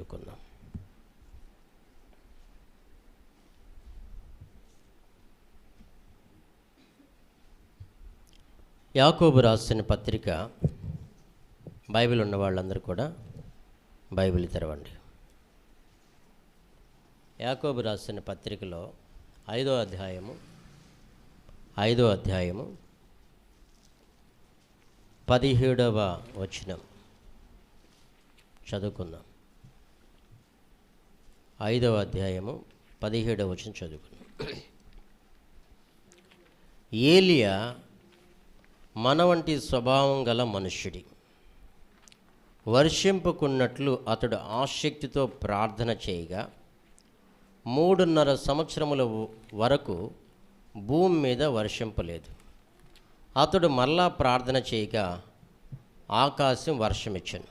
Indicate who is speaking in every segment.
Speaker 1: చదువుకుందాం. యాకోబు రాసిన పత్రిక బైబిల్ ఉన్న వాళ్ళందరూ కూడా బైబిల్ తెరవండి. యాకోబు రాసిన పత్రికలో ఐదో అధ్యాయము ఐదో అధ్యాయము పదిహేడవ వచనం చదువుకుందాం. ఐదవ అధ్యాయము పదిహేడవ వచనం చదువుకున్నాం ఏలియా మన వంటి స్వభావం గల మనుష్యుడి. వర్షింపుకున్నట్లు అతడు ఆసక్తితో ప్రార్థన చేయగా మూడున్నర సంవత్సరముల వరకు భూమి మీద వర్షింపలేదు అతడు మళ్ళా ప్రార్థన చేయగా ఆకాశం వర్షమిచ్చను.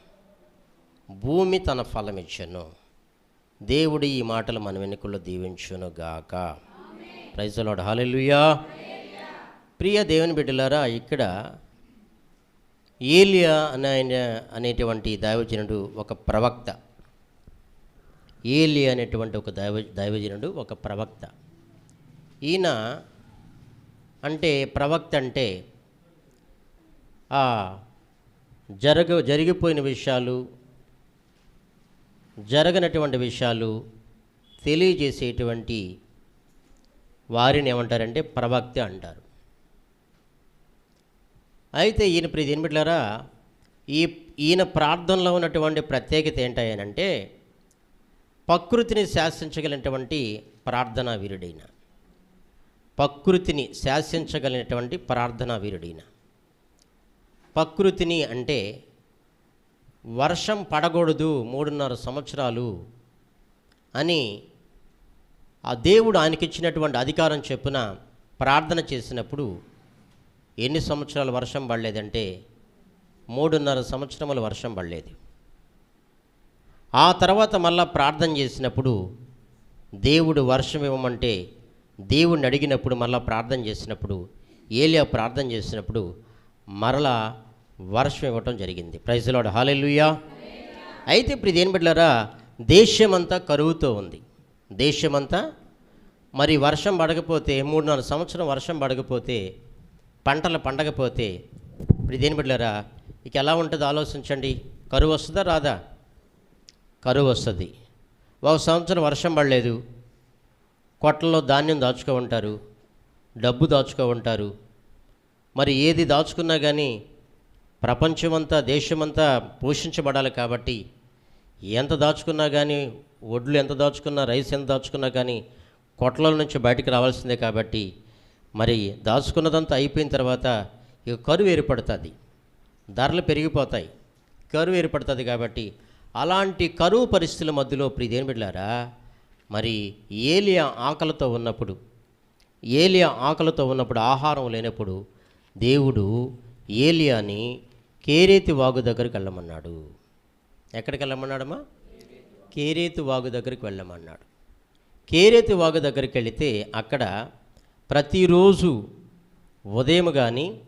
Speaker 1: భూమి తన ఫలమిచ్చను. దేవుడు ఈ మాటలు మన వెనుకల్లో దీవించును గాక ప్రైజలాడు హాలెలుయా ప్రియ దేవుని బిడ్డలారా ఇక్కడ ఏలియా అనే ఆయన అనేటువంటి దైవజనుడు ఒక ప్రవక్త. ఏలియా అనేటువంటి ఒక దైవ దైవజనుడు ఒక ప్రవక్త. ఈయన అంటే ప్రవక్త అంటే ఆ జరగ జరిగిపోయిన విషయాలు జరగనటువంటి విషయాలు తెలియజేసేటువంటి వారిని ఏమంటారంటే ప్రవక్త అంటారు. అయితే ఈయన ప్రతి దేనిబిడ్లారా ఈ ఈయన ప్రార్థనలో ఉన్నటువంటి ప్రత్యేకత ఏంటంటే ప్రకృతిని శాసించగలిగినటువంటి ప్రార్థనా వీరుడైన. ప్రకృతిని శాసించగలిగినటువంటి ప్రార్థనా వీరుడైన. ప్రకృతిని అంటే వర్షం పడకూడదు మూడున్నర సంవత్సరాలు అని ఆ దేవుడు ఆయనకిచ్చినటువంటి అధికారం చెప్పున ప్రార్థన చేసినప్పుడు ఎన్ని సంవత్సరాలు వర్షం పడలేదంటే మూడున్నర సంవత్సరములు వర్షం పడలేదు. ఆ తర్వాత మళ్ళా ప్రార్థన చేసినప్పుడు దేవుడు వర్షం ఇవ్వమంటే దేవుడిని అడిగినప్పుడు మళ్ళా ప్రార్థన చేసినప్పుడు ఏలియా ప్రార్థన చేసినప్పుడు మరలా వర్షం ఇవ్వటం జరిగింది. ప్రైజ్లాడు హాలెలుయా అయితే ఇప్పుడు ఇదేం బిడ్డలారా? దేశమంతా కరువుతో ఉంది. దేశమంతా మరి వర్షం పడకపోతే మూడు నాలుగు సంవత్సరం వర్షం పడకపోతే పంటలు పండకపోతే ఇప్పుడు ఇదేం బిడ్డలారా? ఇక ఎలా ఉంటుందో ఆలోచించండి. కరువు వస్తుందా రాదా? కరువు వస్తుంది. ఒక సంవత్సరం వర్షం పడలేదు. కొట్లలో ధాన్యం దాచుకో ఉంటారు డబ్బు దాచుకో ఉంటారు మరి ఏది దాచుకున్నా కానీ ప్రపంచమంతా దేశమంతా పోషించబడాలి కాబట్టి ఎంత దాచుకున్నా కానీ ఒడ్లు ఎంత దాచుకున్నా రైస్ ఎంత దాచుకున్నా కానీ కొట్ల నుంచి బయటకు రావాల్సిందే కాబట్టి మరి దాచుకున్నదంతా అయిపోయిన తర్వాత ఇక కరువు ఏర్పడుతుంది. ధరలు పెరిగిపోతాయి. కరువు ఏర్పడుతుంది కాబట్టి అలాంటి కరువు పరిస్థితుల మధ్యలో ప్రిదేని బిడ్డారా మరి ఏలియా ఆకలితో ఉన్నప్పుడు ఏలియా ఆకలితో ఉన్నప్పుడు ఆహారం లేనప్పుడు దేవుడు ఏలియాని కేరేతి వాగు దగ్గరికి వెళ్ళమన్నాడు. ఎక్కడికి వెళ్ళమన్నాడమ్మా? కేరేతి వాగు దగ్గరికి వెళ్ళమన్నాడు. కేరేతి వాగు దగ్గరికి వెళితే అక్కడ ప్రతిరోజు ఉదయం కానీ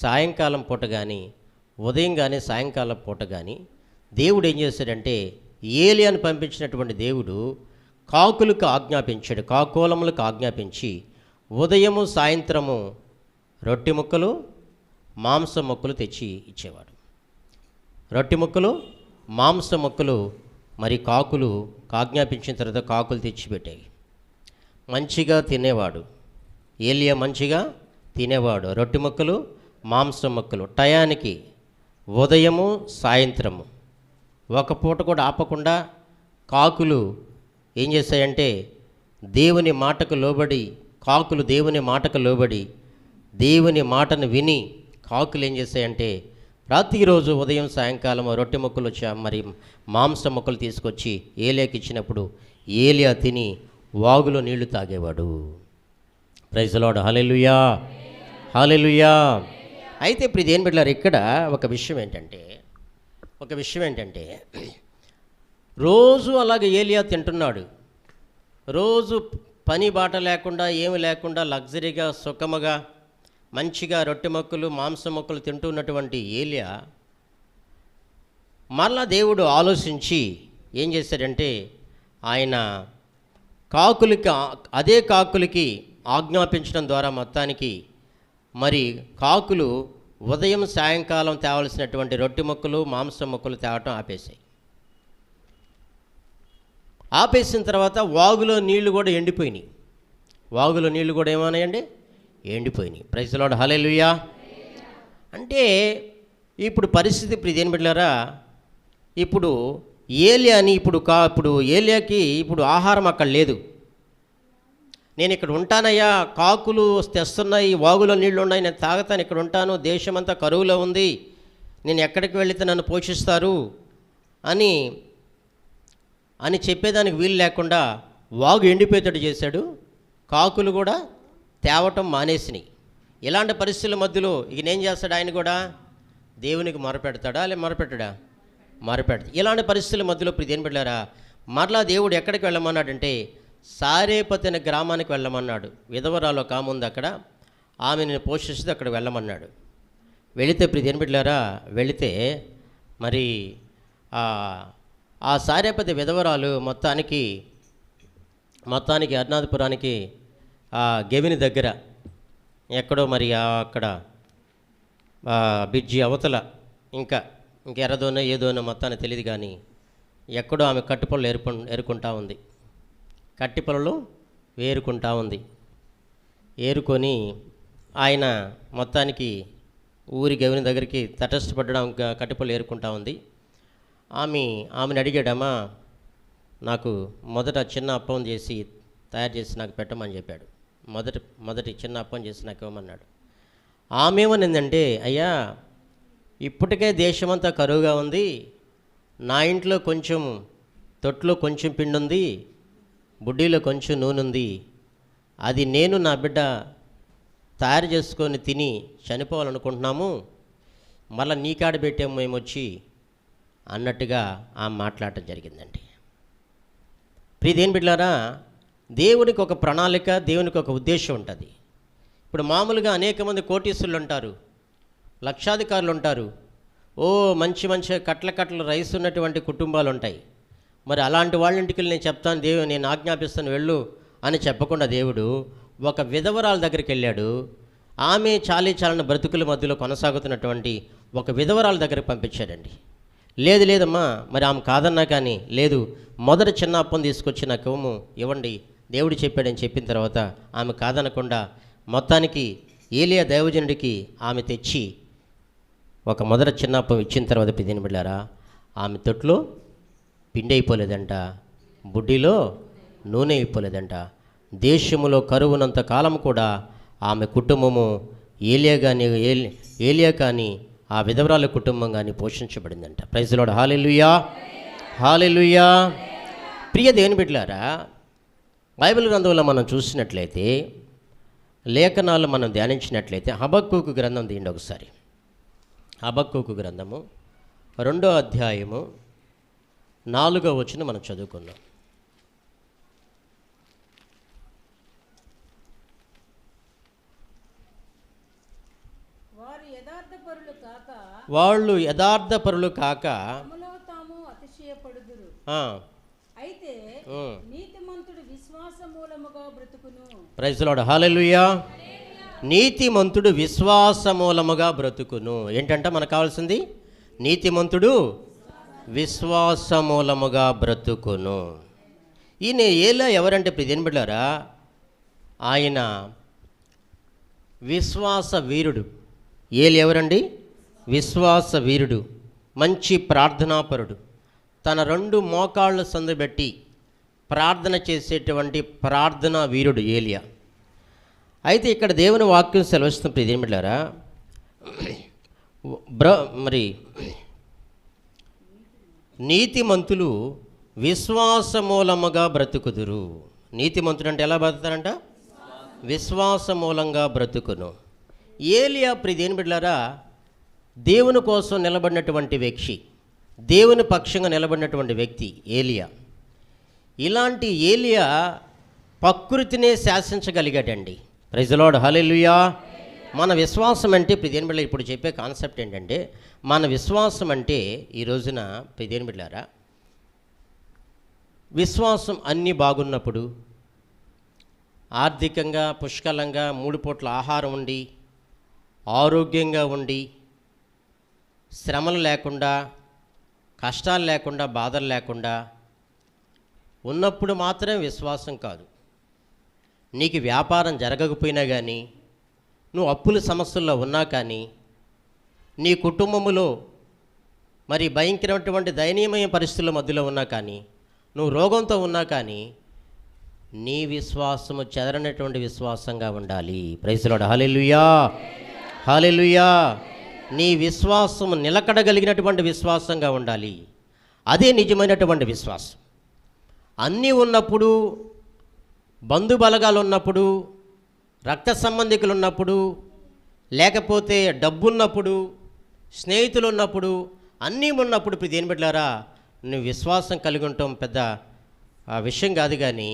Speaker 1: సాయంకాలం పూట కానీ ఉదయం కానీ సాయంకాలం పూట కానీ దేవుడు ఏం చేశాడంటే ఏలియాను పంపించినటువంటి దేవుడు కాకులకు ఆజ్ఞాపించాడు కాకోలములకు ఆజ్ఞాపించి ఉదయము సాయంత్రము రొట్టె ముక్కలు మాంసం ముక్కలు తెచ్చి ఇచ్చేవాడు. రొట్టె ముక్కలు మాంస ముక్కలు మరి కాకులు ఆజ్ఞాపించిన తర్వాత కాకులు తెచ్చిపెట్టాయి మంచిగా తినేవాడు. ఏలియా మంచిగా తినేవాడు. రొట్టె ముక్కలు మాంసం ముక్కలు. టయానికి ఉదయము సాయంత్రము. ఒక పూట కూడా ఆపకుండా కాకులు ఏం చేస్తాయంటే దేవుని మాటకు లోబడి కాకులు దేవుని మాటకు లోబడి దేవుని మాటను విని కాకులు ఏం చేస్తాయంటే ప్రతిరోజు ఉదయం సాయంకాలం రొట్టె ముక్కలు వచ్చా మరి మాంసం ముక్కలు తీసుకొచ్చి ఏలియాకి ఇచ్చినప్పుడు ఏలియా తిని వాగులో నీళ్ళు తాగేవాడు. ప్రైజ్లాడు హలెలుయా హలెలుయా అయితే ఇప్పుడు ఇదేం పెట్టారు? ఇక్కడ ఒక విషయం ఏంటంటే ఒక విషయం ఏంటంటే రోజు అలాగే ఏలియా తింటున్నాడు. రోజు పని బాట లేకుండా ఏమి లేకుండా లగ్జరీగా సుఖముగా మంచిగా రొట్టె మొక్కలు మాంసం మొక్కలు తింటున్నటువంటి ఏలియా మరలా దేవుడు ఆలోచించి ఏం చేశాడంటే ఆయన కాకులకి అదే కాకులకి ఆజ్ఞాపించడం ద్వారా మొత్తానికి మరి కాకులు ఉదయం సాయంకాలం తేవలసినటువంటి రొట్టె మొక్కలు మాంసం మొక్కలు తేవటం ఆపేశాయి. ఆపేసిన తర్వాత వాగులో నీళ్ళు కూడా ఎండిపోయినాయి. వాగులో నీళ్ళు కూడా ఏమన్నాయండి? ఎండిపోయినాయి. ప్రజలాడు హలెలుయా అంటే ఇప్పుడు పరిస్థితి ఇప్పుడు ఇదేం పెట్టారా ఇప్పుడు ఏలియాని ఇప్పుడు కా ఇప్పుడు ఏలియాకి ఇప్పుడు ఆహారం అక్కడ లేదు. నేను ఇక్కడ ఉంటానయ్యా కాకులు తెస్తున్నాయి వాగులో నీళ్ళు ఉన్నాయి నేను తాగుతాను ఇక్కడ ఉంటాను దేశమంతా కరువులో ఉంది నేను ఎక్కడికి వెళితే నన్ను పోషిస్తారు అని అని చెప్పేదానికి వీలు లేకుండా వాగు ఎండిపోయేటట్టు చేశాడు కాకులు కూడా తేవటం మానేసినాయి. ఇలాంటి పరిస్థితుల మధ్యలో ఇక నేను చేస్తాడు? ఆయన కూడా దేవునికి మొరపెడతాడా? లే మొరపెట్టడా? మొరపెడతా ఇలాంటి పరిస్థితుల మధ్యలో ఇప్పుడు దేని పెట్టారా మరలా దేవుడు ఎక్కడికి వెళ్ళమన్నాడంటే సారేపతిన గ్రామానికి వెళ్ళమన్నాడు. విధవరాలు ఒక ఆమె ఉంది అక్కడ. ఆమెను పోషిస్తూ అక్కడ వెళ్ళమన్నాడు. వెళితే ఇప్పుడు దేని పెట్టారా వెళితే మరి ఆ సారేపతి విధవరాలు మొత్తానికి మొత్తానికి అరుణాధపురానికి ఆ గెవిని దగ్గర ఎక్కడో మరి అక్కడ బిడ్జి అవతల ఇంకా ఇంకెరదోనో ఏదోనో మొత్తాన్ని తెలియదు కానీ ఎక్కడో ఆమె కట్టుపళ్ళు ఏరుకు ఏరుకుంటా ఉంది. కట్టిపొలలో వేరుకుంటా ఉంది. ఏరుకొని ఆయన మొత్తానికి ఊరి గవిని దగ్గరికి తటస్థపడడం కట్టిపళ్ళు ఏరుకుంటా ఉంది. ఆమె ఆమెను అడిగాడమ్మా నాకు మొదట చిన్న అప్పం చేసి తయారు చేసి నాకు పెట్టమని చెప్పాడు. మొదటి మొదటి చిన్న అప్పని చేసి నాకు ఇవ్వమన్నాడు ఆమె ఏమనిందంటే అయ్యా ఇప్పటికే దేశమంతా కరువుగా ఉంది నా ఇంట్లో కొంచెం తొట్లో కొంచెం పిండి ఉంది బుడ్డీలో కొంచెం నూనె ఉంది అది నేను నా బిడ్డ తయారు చేసుకొని తిని చనిపోవాలనుకుంటున్నాము మళ్ళీ నీ కాడ పెట్టాము మేము వచ్చి అన్నట్టుగా ఆమె మాట్లాడటం జరిగిందండి. ప్రియదేని బిడ్డారా దేవునికి ఒక ప్రణాళిక దేవునికి ఒక ఉద్దేశం ఉంటుంది. ఇప్పుడు మామూలుగా అనేక మంది కోటీసులు ఉంటారు లక్షాధికారులు ఉంటారు ఓ మంచి మంచి కట్ల కట్ల రైస్ ఉన్నటువంటి కుటుంబాలు ఉంటాయి మరి అలాంటి వాళ్ళ ఇంటికి నేను చెప్తాను దేవు నేను ఆజ్ఞాపిస్తాను వెళ్ళు అని చెప్పకుండా దేవుడు ఒక విధవరాల దగ్గరికి వెళ్ళాడు ఆమె చాలీ చాలని బ్రతుకుల మధ్యలో కొనసాగుతున్నటువంటి ఒక విధవరాల దగ్గరికి పంపించాడండి. లేదు లేదమ్మా మరి ఆమె కాదన్నా కానీ లేదు మొదట చిన్న అప్పం తీసుకొచ్చి నాకు ఇవ్వండి దేవుడు చెప్పాడని చెప్పిన తర్వాత ఆమె కాదనకుండా మొత్తానికి ఏలియా దైవజనుడికి ఆమె తెచ్చి ఒక మొదట చిన్నప్పం ఇచ్చిన తర్వాత పిదిని బిళ్ళారా ఆమె తొట్లో పిండి అయిపోలేదంట బుడ్డిలో నూనె అయిపోలేదంట. దేశములో కరువునంత కాలం కూడా ఆమె కుటుంబము ఏలియా కానీ ఏలి ఏలియా కానీ ఆ విధవరాల కుటుంబం కానీ పోషించబడిందంట. ప్రైజ్లోడ హాలెలుయా. హాలెలుయా. ప్రియ దేవుని బిడ్డలారా బైబిల్ గ్రంథంలో మనం చూసినట్లయితే లేఖనాలు మనం ధ్యానించినట్లయితే హబక్కూకు గ్రంథం తీయండి ఒకసారి. హబక్కూకు గ్రంథము రెండో అధ్యాయము నాలుగో వచ్చిన మనం
Speaker 2: కాక
Speaker 1: వాళ్ళు కాక
Speaker 2: తాము అతిశయపడుదురు.
Speaker 1: ఆ,
Speaker 2: అయితే
Speaker 1: ఉమ్,
Speaker 2: నీతిమంతుడు విశ్వాస మూలముగా బ్రతుకును
Speaker 1: ప్రైజ్లాడు హాలెలుయా నీతిమంతుడు విశ్వాస మూలముగా బ్రతుకును. ఏంటంట మనకు కావాల్సింది? నీతిమంతుడు విశ్వాస మూలముగా బ్రతుకును. ఈయన ఏలా ఎవరంటే ప్రతిని బిడ్డారా ఆయన విశ్వాస వీరుడు. ఏలు ఎవరండి? విశ్వాస వీరుడు. మంచి ప్రార్థనాపరుడు. తన రెండు మోకాళ్ళు సందుబెట్టి ప్రార్థన చేసేటువంటి ప్రార్థనా వీరుడు ఏలియా. అయితే ఇక్కడ దేవుని వాక్యం సెలవిస్తుంది ప్రియమిళ్ళారా బ్ర మరి నీతిమంతులు విశ్వాసమూలముగా బ్రతుకుదురు. నీతిమంతుడు అంటే ఎలా బ్రతుకుతారంట? విశ్వాస మూలంగా బ్రతుకును. ఏలియా ప్రిదేని బిడ్డారా దేవుని కోసం నిలబడినటువంటి వ్యక్తి దేవుని పక్షంగా నిలబడినటువంటి వ్యక్తి ఏలియా. ఇలాంటి ఏలియా ప్రకృతినే శాసించగలిగాడండి. ప్రజలోడ్ హలెలుయా మన విశ్వాసం అంటే ప్రిదేని బిడ్డ ఇప్పుడు చెప్పే కాన్సెప్ట్ ఏంటంటే మన విశ్వాసం అంటే ఈ రోజున ప్రిదేని బిడ్డారా
Speaker 3: విశ్వాసం అన్నీ బాగున్నప్పుడు ఆర్థికంగా పుష్కలంగా మూడు పూట్ల ఆహారం ఉండి ఆరోగ్యంగా ఉండి శ్రమలు లేకుండా కష్టాలు లేకుండా బాధలు లేకుండా ఉన్నప్పుడు మాత్రమే విశ్వాసం కాదు. నీకు వ్యాపారం జరగకపోయినా కానీ నువ్వు అప్పుల సమస్యల్లో ఉన్నా కానీ నీ కుటుంబములో మరి భయంకరమైనటువంటి దయనీయమైన పరిస్థితుల మధ్యలో ఉన్నా కానీ నువ్వు రోగంతో ఉన్నా కానీ నీ విశ్వాసము చెదరనటువంటి విశ్వాసంగా ఉండాలి. ప్రైజ్లోడు హాలెలుయా హాలెలుయా నీ విశ్వాసము నిలకడగలిగినటువంటి విశ్వాసంగా ఉండాలి. అదే నిజమైనటువంటి విశ్వాసం. అన్నీ ఉన్నప్పుడు బంధుబలగాలు ఉన్నప్పుడు రక్త సంబంధికులు ఉన్నప్పుడు లేకపోతే డబ్బున్నప్పుడు స్నేహితులు ఉన్నప్పుడు అన్నీ ఉన్నప్పుడు ఇప్పుడు దేని పెట్టారా నువ్వు విశ్వాసం కలిగి ఉండటం పెద్ద ఆ, విషయం కాదు కానీ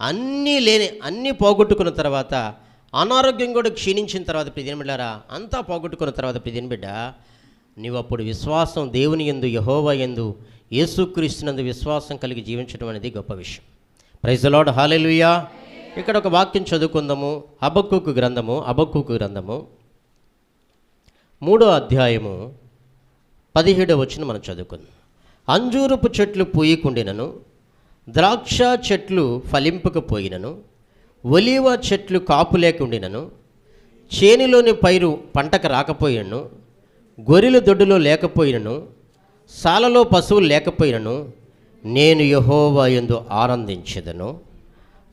Speaker 3: అన్నీ లేని అన్నీ పోగొట్టుకున్న తర్వాత అనారోగ్యం కూడా క్షీణించిన తర్వాత ప్రిదిన బిడ్డారా అంతా పోగొట్టుకున్న తర్వాత ప్రిదిన బిడ్డ నీవు అప్పుడు విశ్వాసం దేవుని ఎందు యహోవ ఎందు యేసుక్రీస్తునందు విశ్వాసం కలిగి జీవించడం అనేది గొప్ప విషయం. ప్రైజలాడ్ హాలెలుయా ఇక్కడ ఒక వాక్యం చదువుకుందాము. అబక్కుకు గ్రంథము అబక్కుకు గ్రంథము. మూడో అధ్యాయము పదిహేడవ వచ్చిన మనం చదువుకుందాం. అంజూరపు చెట్లు పూయకుండినను ద్రాక్ష చెట్లు ఫలింపకపోయినను ఒలివ చెట్లు కాపు లేకుండినను చేనిలోని పైరు పంటకు రాకపోయినను గొర్రెల దొడ్డులో లేకపోయినను సాలలో పశువులు లేకపోయినను నేను యహోవా ఎందు ఆనందించదను.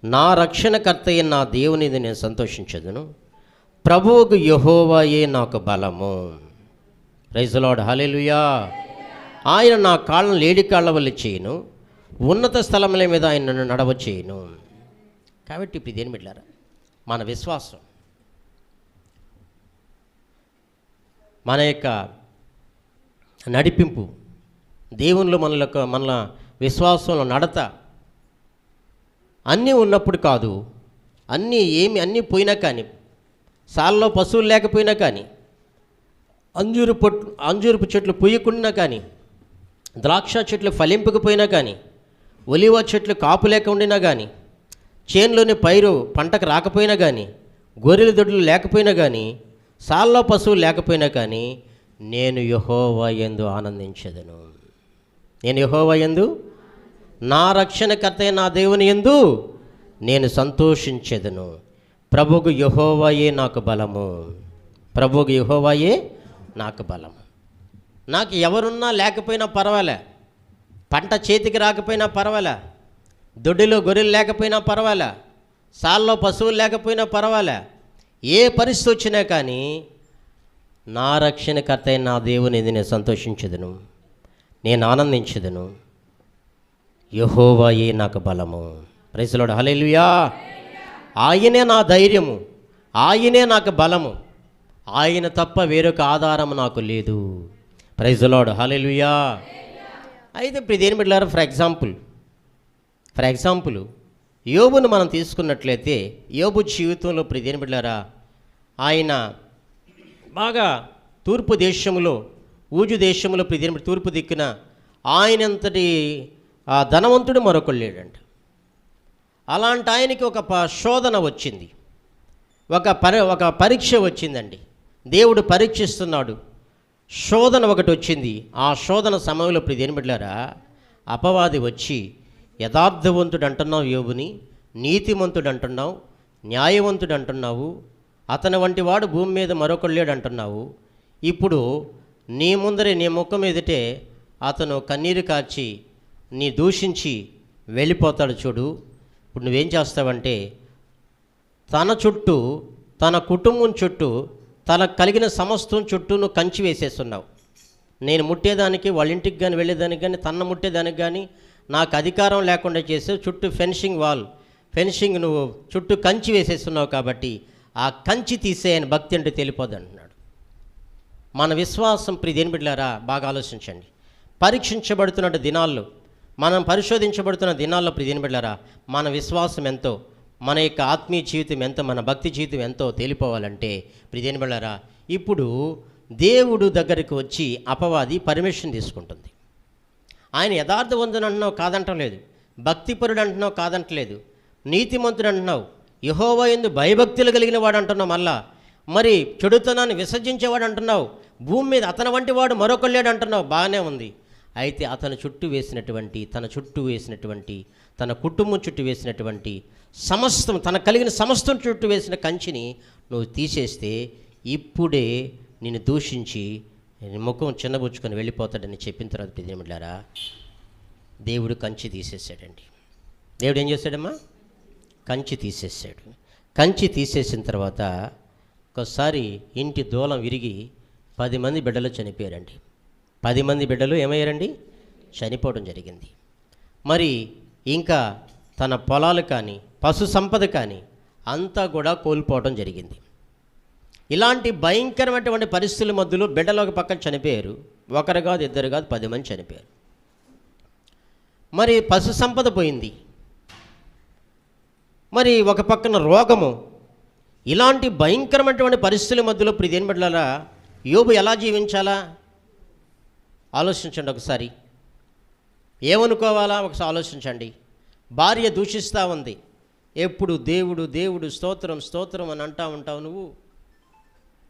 Speaker 3: నా రక్షణకర్త అయిన నా దేవుని నేను సంతోషించదును. ప్రభువుకు యహోవాయే నాకు బలము. రైజులాడ్ హలెలుయా ఆయన నా కాళ్ళను లేడి కాళ్ళ వల్ల చేయను. ఉన్నత స్థలముల మీద ఆయన నన్ను నడవ చేయను. కాబట్టి ఇప్పుడు ఇదేం పెట్టారా మన విశ్వాసం. మన యొక్క నడిపింపు. దేవునిలో మన యొక్క మన విశ్వాసంలో నడత అన్నీ ఉన్నప్పుడు కాదు. అన్నీ ఏమి అన్నీ పోయినా కానీ సాల్లో పశువులు లేకపోయినా కానీ అంజూరు పొట్టు అంజూరపు చెట్లు పుయ్యకుండా కానీ ద్రాక్ష చెట్లు ఫలింపకపోయినా కానీ ఒలివ చెట్లు కాపు లేక ఉండినా కానీ చేనులోని పైరు పంటకు రాకపోయినా కానీ గొర్రెల దొడ్లు లేకపోయినా కానీ సాల్లో పశువులు లేకపోయినా కానీ నేను యహోవా ఎందు ఆనందించదను. నేను యహోవ ఎందు నా రక్షణకర్త నా దేవుని ఎందు నేను సంతోషించెదను. ప్రభుకు యహోవాయే నాకు బలము. ప్రభుకు యహోవాయే నాకు బలము. నాకు ఎవరున్నా లేకపోయినా పర్వాలే. పంట చేతికి రాకపోయినా పర్వాలే. దొడ్డిలో గొర్రెలు లేకపోయినా పర్వాలే. సాల్లో పశువులు లేకపోయినా పర్వాలే. ఏ పరిస్థితి వచ్చినా కానీ నా రక్షణకర్త నా దేవుని ఇది నేను సంతోషించదును. నేను ఆనందించదును. యహోవాయే నాకు బలము. ప్రైజ్లోడు హలేలుయా ఆయనే నా ధైర్యము. ఆయనే నాకు బలము. ఆయన తప్ప వేరొక ఆధారం నాకు లేదు. ప్రైజ్లోడు హలెలుయా అయితే ఇప్పుడు దేని బిడ్డారు ఫర్ ఎగ్జాంపుల్ ఫర్ ఎగ్జాంపుల్ యోబును మనం తీసుకున్నట్లయితే యోబు జీవితంలో ఇప్పుడు దేని బిడ్డారా ఆయన బాగా తూర్పు దేశంలో ఊజు దేశంలో ప్రతి తూర్పు దిక్కున ఆయనంతటి ఆ ధనవంతుడు మరొకడు లేడంట. అలాంటి ఆయనకి ఒక ప- శోధన వచ్చింది. ఒక పరి ఒక పరీక్ష వచ్చిందండి. దేవుడు పరీక్షిస్తున్నాడు. శోధన ఒకటి వచ్చింది. ఆ శోధన సమయంలో ఇప్పుడు దేని అపవాది వచ్చి యథార్థవంతుడు అంటున్నావు యోగుని నీతిమంతుడు అంటున్నావు న్యాయవంతుడు అంటున్నావు అతని వంటి వాడు భూమి మీద మరొకడు లేడు అంటున్నావు. ఇప్పుడు నీ ముందరే నీ ముఖం ఎదుటే అతను కన్నీరు కార్చి నీ దూషించి వెళ్ళిపోతాడు చూడు. ఇప్పుడు నువ్వేం చేస్తావంటే తన చుట్టూ తన కుటుంబం చుట్టూ తనకు కలిగిన సమస్తం చుట్టూ నువ్వు కంచి వేసేస్తున్నావు. నేను ముట్టేదానికి వాళ్ళ ఇంటికి కానీ వెళ్ళేదానికి కానీ తన ముట్టేదానికి కానీ నాకు అధికారం లేకుండా చేసే చుట్టూ ఫెన్షింగ్ వాల్ ఫెన్షింగ్ నువ్వు చుట్టూ కంచి వేసేస్తున్నావు కాబట్టి ఆ కంచి తీసేయని భక్తి అంటే తెలిపోదండి. మన విశ్వాసం ప్రిదేని బిడ్డారా బాగా ఆలోచించండి. పరీక్షించబడుతున్న దినాల్లో మనం పరిశోధించబడుతున్న దినాల్లో ప్రిదేని బిడ్డారా మన విశ్వాసం ఎంతో మన యొక్క ఆత్మీయ జీవితం ఎంతో మన భక్తి జీవితం ఎంతో తేలిపోవాలంటే ప్రిదేని బిడ్డారా ఇప్పుడు దేవుడు దగ్గరికి వచ్చి అపవాది పర్మిషన్ తీసుకుంటుంది. ఆయన యథార్థవంతుని అంటున్నావు కాదంటం లేదు
Speaker 1: భక్తిపరుడు అంటున్నావు కాదంటలేదు. నీతిమంతుడు అంటున్నావు. యహోవా ఎందు భయభక్తులు కలిగిన వాడు అంటున్నావు మళ్ళా. మరి చెడుతనాన్ని విసర్జించేవాడు అంటున్నావు భూమి మీద అతని వంటి వాడు మరొకరు లేడు అంటున్నావు. బాగానే ఉంది. అయితే అతను చుట్టూ వేసినటువంటి తన చుట్టూ వేసినటువంటి తన కుటుంబం చుట్టూ వేసినటువంటి సమస్తం తన కలిగిన సమస్తం చుట్టూ వేసిన కంచిని నువ్వు తీసేస్తే ఇప్పుడే నిన్ను దూషించి ముఖం చిన్నబుచ్చుకొని వెళ్ళిపోతాడని చెప్పిన తర్వాత పిదిమిళ్ళారా దేవుడు కంచి తీసేసాడండి దేవుడు ఏం చేశాడమ్మా? కంచి తీసేసాడు కంచి తీసేసిన తర్వాత ఒకసారి ఇంటి దూలం విరిగి పది మంది బిడ్డలు చనిపోయారండి. పది మంది బిడ్డలు ఏమయ్యారండి? చనిపోవడం జరిగింది. మరి ఇంకా తన పొలాలు కానీ పశు సంపద కానీ అంతా కూడా కోల్పోవడం జరిగింది. ఇలాంటి భయంకరమైనటువంటి పరిస్థితుల మధ్యలో బిడ్డలు ఒక పక్కన చనిపోయారు. ఒకరు కాదు ఇద్దరు కాదు పది మంది చనిపోయారు. మరి పశు సంపద పోయింది. మరి ఒక పక్కన రోగము. ఇలాంటి భయంకరమైనటువంటి పరిస్థితుల మధ్యలో ప్రిదేని బిడ్డలారా యోబు ఎలా జీవించాలా? ఆలోచించండి ఒకసారి. ఏమనుకోవాలా? ఒకసారి ఆలోచించండి. భార్య దూషిస్తూ ఉంది. ఎప్పుడు దేవుడు దేవుడు స్తోత్రం స్తోత్రం అని అంటా ఉంటావు నువ్వు.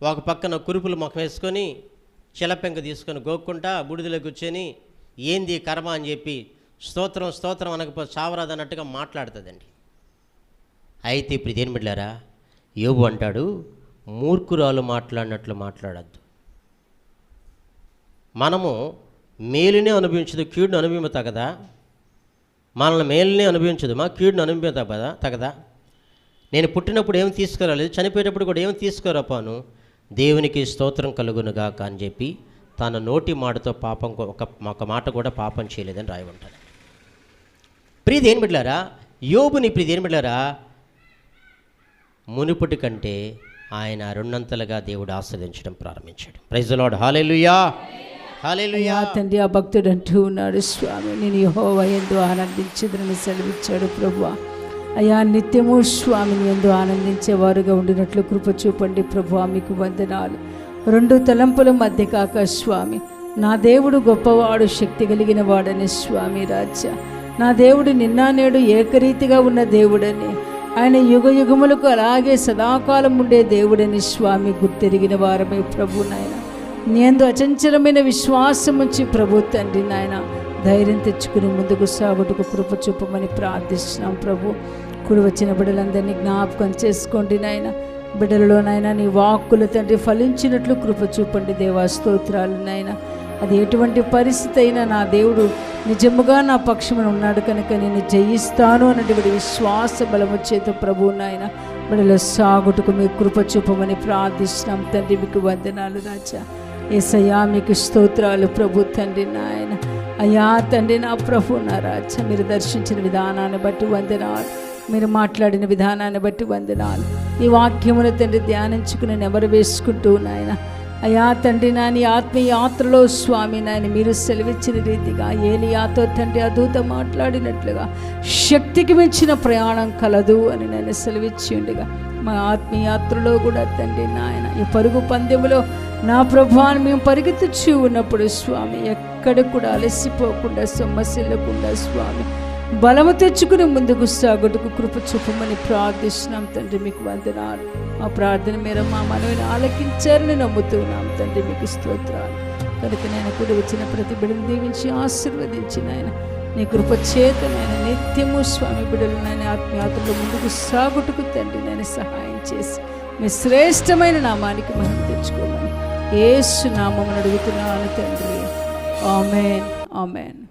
Speaker 1: ఒక పక్కన కురుపులు ముఖం వేసుకొని చిలపెంక తీసుకొని గోక్కుంటా బూడిదలో కూర్చొని ఏంది కర్మ? అని చెప్పి స్తోత్రం స్తోత్రం అనకపోతే చావరాదు అన్నట్టుగా మాట్లాడుతుందండి. అయితే ఇప్పుడు దేని బిడ్డారా యోబు అంటాడు మూర్ఖురాలు మాట్లాడినట్లు మాట్లాడద్దు. మనము మేలునే అనుభవించదు కీడును అనుభవింప తగదా? మనల్ని మేలునే అనుభవించదు మా కీడును అనుభవించ తగదా? తగదా? నేను పుట్టినప్పుడు ఏం తీసుకురాలేదు చనిపోయేటప్పుడు కూడా ఏం తీసుకురాపాను దేవునికి స్తోత్రం కలుగునుగాక అని చెప్పి తన నోటి మాటతో పాపం ఒక ఒక మాట కూడా పాపం చేయలేదని రాయి ఉంటాడు. ప్రీ ఏం బిడ్డారా యోబుని ప్రీ దేని బిడ్డారా మునుపటి కంటే ఆయన రెండంతలుగా దేవుడు ఆస్వాదించడం ప్రారంభించాడు. ప్రైజ్ లార్డ్ హాలేలుయా హాలేలుయా
Speaker 4: తండ్రి ఆ భక్తుడు అంటూ ఉన్నాడు స్వామి నేను యహోవ ఎందు ఆనందించదని సెలవిచ్చాడు ప్రభు అయ్యా నిత్యము స్వామిని ఎందు ఆనందించేవారుగా ఉండినట్లు కృప చూపండి ప్రభు మీకు వందనాలు. రెండు తలంపుల మధ్య కాక స్వామి నా దేవుడు గొప్పవాడు శక్తి కలిగిన వాడని స్వామి రాజ్య నా దేవుడు నిన్న నేడు ఏకరీతిగా ఉన్న దేవుడని ఆయన యుగ యుగములకు అలాగే సదాకాలం ఉండే దేవుడని స్వామి గుర్తెరిగిన వారమే ప్రభు నాయన. నేను అచంచలమైన విశ్వాసం ఉంచి ప్రభు తండ్రి నాయన ధైర్యం తెచ్చుకుని ముందుకు సాగుటకు కృప చూపమని ప్రార్థిస్తున్నాం ప్రభు. కుడి వచ్చిన బిడ్డలందరినీ జ్ఞాపకం చేసుకోండి నాయన. బిడ్డలలోనైనా నీ వాక్కుల తండ్రి ఫలించినట్లు కృప చూపండి దేవా స్తోత్రాలు నాయన. అది ఎటువంటి పరిస్థితి అయినా నా దేవుడు నిజముగా నా పక్షమున ఉన్నాడు కనుక నేను జయిస్తాను అన్నటువంటి విశ్వాస బలము చేత ప్రభు నాయన బిడ్డల సాగుటకు మీ కృప చూపమని ప్రార్థిస్తున్నాం. తండ్రి మీకు వందనాలు రాజా. ఏసయ్యా మీకు స్తోత్రాలు ప్రభు తండ్రి నాయన. అయ్యా తండ్రి నా ప్రభు నా రాజ మీరు దర్శించిన విధానాన్ని బట్టి వందనాలు. మీరు మాట్లాడిన విధానాన్ని బట్టి వందనాలు. ఈ వాక్యమును తండ్రి ధ్యానించుకుని నెమరు వేసుకుంటూ నాయన. అయ్యా తండ్రి నాని ఆత్మయాత్రలో స్వామి నాయన మీరు సెలవిచ్చిన రీతిగా ఏలియాతో తండ్రి అదూత మాట్లాడినట్లుగా శక్తికి మించిన ప్రయాణం కలదు అని నేను సెలవిచ్చి ఉండగా మా ఆత్మీయాత్రలో కూడా తండ్రి నాయన ఈ పరుగు పందెములో నా ప్రభాన్ని మేము పరిగెత్తుచూ ఉన్నప్పుడు స్వామి ఎక్కడ కూడా అలసిపోకుండా సొమ్మసిల్లకుండా స్వామి బలము తెచ్చుకుని ముందుకు సాగుటకు కృప చూపమని ప్రార్థిస్తున్నాం తండ్రి మీకు వందనాలు. మా ప్రార్థన మీరు మా మనవిని ఆలకించారని నమ్ముతున్నాం తండ్రి మీకు స్తోత్రాలు. కనుక నేను కూడా వచ్చిన ప్రతి బిడ్డను దీవించి ఆశీర్వదించిన ఆయన నీ కృప చేత నేను నిత్యము స్వామి బిడ్డలు నేను ఆత్మయాత్రలో ముందుకు సాగుటకు తండ్రి నేను సహాయం చేసి మీ శ్రేష్టమైన నామానికి మనం తెచ్చుకోమని ఏసు నామం అడుగుతున్నాను తండ్రి. ఆమెన్. ఆమెన్.